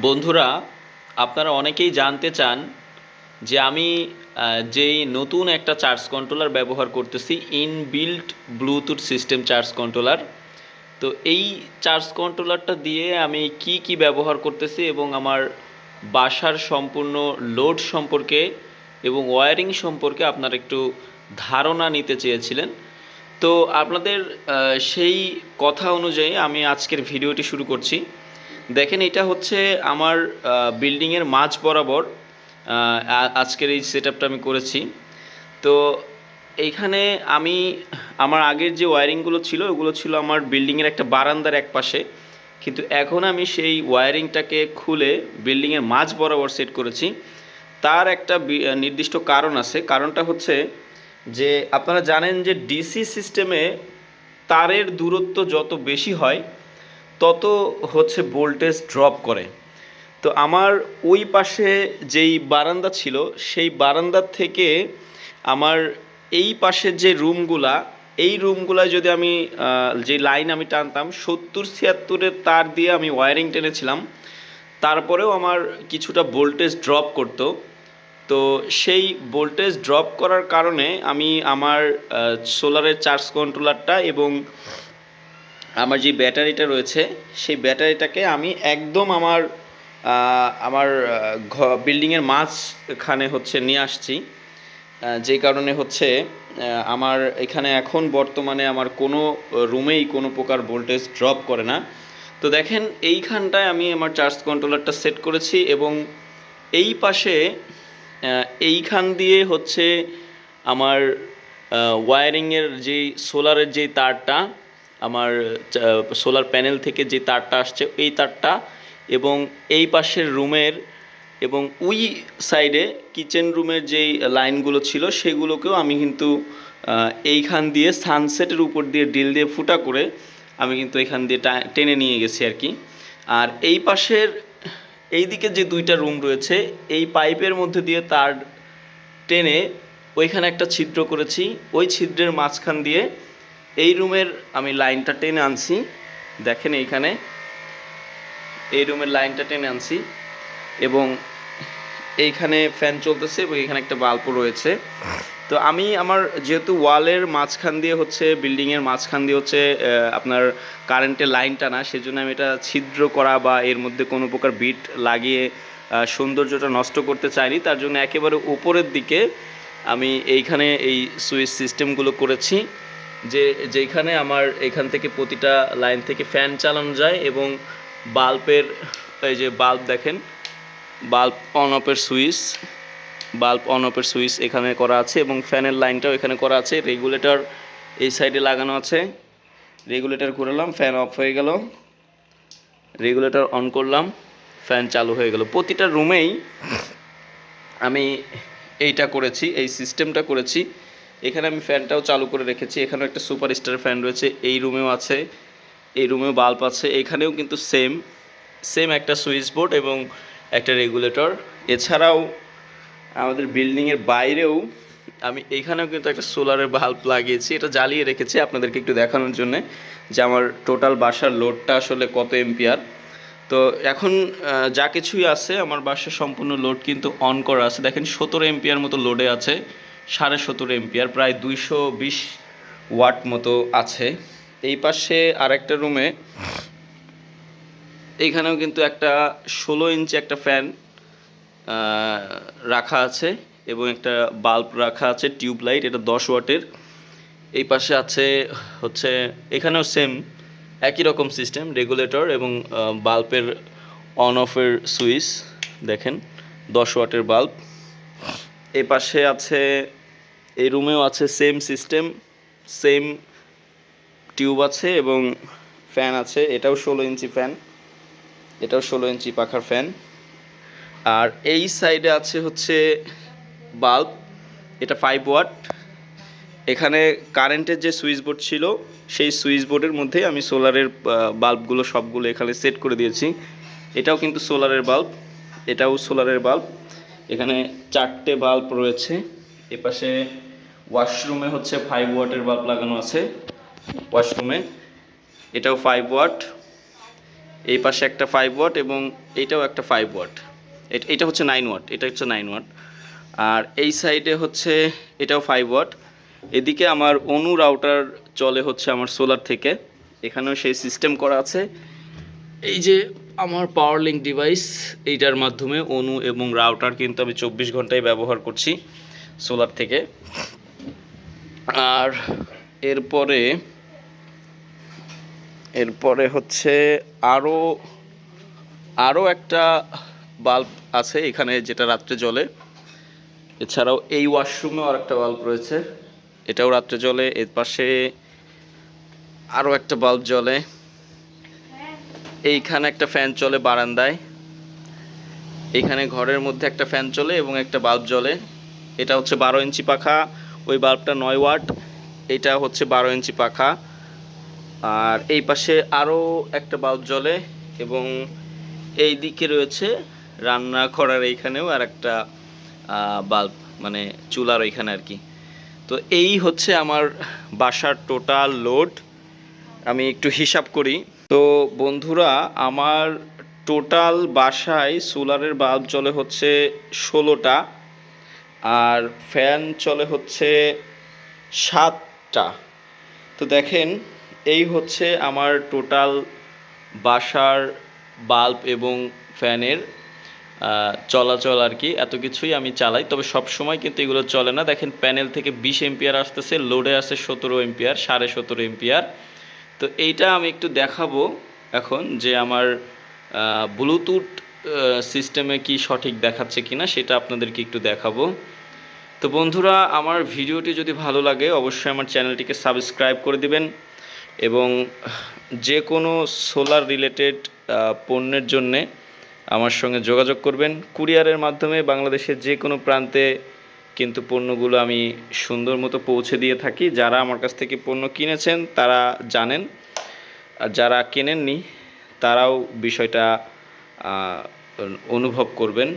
বন্ধুরা, আপনারা অনেকেই জানতে চান যে আমি যেই নতুন একটা চার্জ কন্ট্রোলার ব্যবহার করতেছি inbuilt Bluetooth system charge controller তো এই চার্জ কন্ট্রোলারটা দিয়ে আমি কি কি ব্যবহার করতেছি এবং আমার বাসার সম্পূর্ণ লোড সম্পর্কে এবং ওয়্যারিং সম্পর্কে আপনারা একটু ধারণা নিতে চেয়েছিলেন। তো আপনাদের সেই কথা অনুযায়ী আমি আজকের ভিডিওটি শুরু করছি। দেখেন, এটা হচ্ছে আমার বিল্ডিংয়ের মাঝ বরাবর আজকের এই সেট আমি করেছি। তো এইখানে আমি আমার আগের যে ওয়্যারিংগুলো ছিল, ওগুলো ছিল আমার বিল্ডিংয়ের একটা বারান্দার এক পাশে। কিন্তু এখন আমি সেই ওয়ারিংটাকে খুলে বিল্ডিংয়ের মাঝ বরাবর সেট করেছি। তার একটা নির্দিষ্ট কারণ আছে। কারণটা হচ্ছে যে, আপনারা জানেন যে ডিসি সিস্টেমে তারের দূরত্ব যত বেশি হয় তত হচ্ছে ভোল্টেজ ড্রপ করে। তো আমার ওই পাশে যেই বারান্দা ছিল, সেই বারান্দার থেকে আমার এই পাশের যে রুমগুলা, এই রুমগুলা যদি আমি যে লাইন আমি টানতাম, সত্তর ছিয়াত্তরের তার দিয়ে আমি ওয়ারিং টেনেছিলাম। তারপরেও আমার কিছুটা ভোল্টেজ ড্রপ করতো। তো সেই ভোল্টেজ ড্রপ করার কারণে আমি আমার সোলারের চার্জ কন্ট্রোলারটা এবং আমার যে ব্যাটারিটা রয়েছে, সেই ব্যাটারিটাকে আমি একদম আমার আমার বিল্ডিংয়ের মাঝখানে হচ্ছে নিয়ে আসছি। যে কারণে হচ্ছে আমার এখানে এখন বর্তমানে আমার কোনো রুমেই কোনো প্রকার ভোল্টেজ ড্রপ করে না। তো দেখেন, এইখানটায় আমি আমার চার্জ কন্ট্রোলারটা সেট করেছি এবং এই পাশে এইখান দিয়ে হচ্ছে আমার ওয়্যারিংয়ের যেই সোলারের যেই তারটা আমার সোলার প্যানেল থেকে যে তারটা আসছে, এই তারটা এবং এই পাশের রুমের এবং ওই সাইডে কিচেন রুমের যেই লাইনগুলো ছিল, সেগুলোকেও আমি কিন্তু এইখান দিয়ে সানসেটের উপর দিয়ে ডিল দিয়ে ফুটা করে আমি কিন্তু এখান দিয়ে টেনে নিয়ে গেছি আর কি। আর এই পাশের এই দিকে যে দুইটা রুম রয়েছে, এই পাইপের মধ্যে দিয়ে তার টেনে ওইখানে একটা ছিদ্র করেছি। ওই ছিদ্রের মাঝখান দিয়ে এই রুমের আমি লাইনটা টেনে আনছি। দেখেন এইখানে। এই রুমের লাইনটা টেনে আনছি এবং এইখানে ফ্যান চলতেছে এবং এখানে একটা বাল্বও রয়েছে। তো আমি আমার যেহেতু ওয়ালের মাঝখান দিয়ে হচ্ছে, বিল্ডিংয়ের মাঝখান দিয়ে হচ্ছে আপনার কারেন্টের লাইন টানা সেজন্য আমি এটা ছিদ্র করা বা এর মধ্যে কোনো প্রকার বিট লাগিয়ে সৌন্দর্যটা নষ্ট করতে চাইনি। তার জন্য একেবারে উপরের দিকে আমি এইখানে এই সুইচ সিস্টেমগুলো করেছি। যে যেখানে আমার এখান থেকে প্রতিটা লাইন থেকে ফ্যান চালানো যায় এবং বাল্বের, এই যে বাল্ব দেখেন, বাল্ব অন অফের সুইচ, বাল্ব অন অফের সুইচ এখানে করা আছে এবং ফ্যানের লাইনটাও এখানে করা আছে। রেগুলেটর এই সাইডে লাগানো আছে। রেগুলেটর ঘুরালাম ফ্যান অফ হয়ে গেল। রেগুলেটর অন করলাম ফ্যান চালু হয়ে গেল। প্রতিটা রুমেই আমি এইটা করেছি, এই সিস্টেমটা করেছি। এখানে আমি ফ্যানটাও চালু করে রেখেছি। এখানেও একটা সুপার স্টার ফ্যান রয়েছে। এই রুমেও আছে। এই রুমেও বাল্ব আছে। এখানেও কিন্তু সেম সেম একটা সুইচ বোর্ড এবং একটা রেগুলেটর। এছাড়াও আমাদের বিল্ডিংয়ের বাইরেও আমি এখানেও কিন্তু একটা সোলারের বাল্ব লাগিয়েছি। এটা জ্বালিয়ে রেখেছি আপনাদেরকে একটু দেখানোর জন্য যে আমার টোটাল বাসার লোডটা আসলে কত এম্পিয়ার তো এখন যা কিছুই আছে, আমার বাসার সম্পূর্ণ লোড কিন্তু অন করা আছে। দেখেন, সতেরো এম্পিয়ার মতো লোডে আছে। সাড়ে সতেরো এম্পিয়ার, প্রায় দুইশো বিশ ওয়াট মতো আছে। এই পাশে আরেকটা রুমে এইখানেও কিন্তু একটা ষোলো ইঞ্চি একটা ফ্যান রাখা আছে এবং একটা বাল্ব রাখা আছে, টিউব লাইট, এটা দশ ওয়াটের। এই পাশে আছে হচ্ছে, এখানেও সেম, একই রকম সিস্টেম, রেগুলেটর এবং বাল্বের অন অফের সুইচ, দেখেন, দশ ওয়াটের বাল্ব। এই পাশে আছে, এই রুমেও আছে সেম সিস্টেম সেম টিউব আছে এবং ফ্যান আছে। এটাও ষোলো ইঞ্চি ফ্যান এটাও ষোলো ইঞ্চি পাখার ফ্যান আর এই সাইডে আছে হচ্ছে বাল্ব এটা ফাইভ ওয়াট এখানে কারেন্টের যে সুইচ বোর্ড ছিল, সেই সুইচ বোর্ডের মধ্যে আমি সোলারের বাল্বগুলো সবগুলো এখানে সেট করে দিয়েছি। এটাও কিন্তু সোলারের বাল্ব এটাও সোলারের বাল্ব এখানে চারটে বাল্ব রয়েছে। এপাশে ওয়াশরুমে হচ্ছে ফাইভ ওয়াটের বাল্ব লাগানো আছে। ওয়াশরুমে এটাও ফাইভ ওয়াট। এই পাশে একটা ফাইভ ওয়াট এবং এইটাও একটা ফাইভ ওয়াট। এট- হচ্ছে নাইন ওয়াট, এটা হচ্ছে নাইন ওয়াট। আর এই সাইডে হচ্ছে এটাও ফাইভ ওয়াট। এদিকে আমার অনু রাউটার চলে হচ্ছে আমার সোলার থেকে। এখানেও সেই সিস্টেম করা আছে। এই যে আমার পাওয়ার লিঙ্ক ডিভাইস এইটার মাধ্যমে অনু এবং রাউটার কিন্তু আমি চব্বিশ ঘন্টায় ব্যবহার করছি সোলার থেকে। আর এরপরে এরপরে হচ্ছে আরও আরও একটা বাল্ব আছে এখানে যেটা রাত্রে জ্বলে। এছাড়াও এই ওয়াশরুমেও আর একটা বাল্ব রয়েছে। এটাও রাত্রে জ্বলে, এর পাশে আরও একটা বাল্ব জ্বলে। এইখানে একটা ফ্যান চলে বারান্দায়। এইখানে ঘরের মধ্যে একটা ফ্যান চলে এবং একটা বাল্ব জ্বলে। এটা হচ্ছে বারো ইঞ্চি পাখা, ওই বাল্বটা নয় ওয়াট, এটা হচ্ছে বারো ইঞ্চি পাখা। আর এই পাশে আরও একটা বাল্ব জ্বলে এবং এই দিকে রয়েছে রান্না করার এইখানেও আর একটা বাল্ব মানে চুলার ওইখানে আর কি। তো এই হচ্ছে আমার বাসার টোটাল লোড আমি একটু হিসাব করি। তো বন্ধুরা, আমার টোটাল বাসায় সোলারের বাল্ব চলে হচ্ছে ষোলোটা আর ফ্যান চলে হচ্ছে সাতটা। তো দেখেন, এই হচ্ছে আমার টোটাল বাসার বাল্ব এবং ফ্যানের চলাচল আর কি। এত কিছুই আমি চালাই, তবে সব সময় কিন্তু এগুলো চলে না। দেখেন, প্যানেল থেকে বিশ এম্পিয়ার আসতেছে, লোডে আছে সতেরো এম্পিয়ার, সাড়ে সতেরো এম্পিয়ার। তো এইটা আমি একটু দেখাবো এখন যে আমার ব্লুটুথ সিস্টেমে কি সঠিক দেখাচ্ছে কিনা সেটা আপনাদেরকে একটু দেখাবো। তো বন্ধুরা, আমার ভিডিওটি যদি ভালো লাগে অবশ্যই আমার চ্যানেলটিকে সাবস্ক্রাইব করে দিবেন এবং যে কোনো সোলার রিলেটেড পণ্যের জন্যে আমার সঙ্গে যোগাযোগ করবেন। কুরিয়ারের মাধ্যমে বাংলাদেশের যে কোনো প্রান্তে কিন্তু পণ্যগুলো আমি সুন্দর মতো পৌঁছে দিয়ে থাকি। যারা আমার কাছ থেকে পণ্য কিনেছেন, তারা জানেন। আর যারা কেনেননি, তারাও বিষয়টা অনুভব করবেন।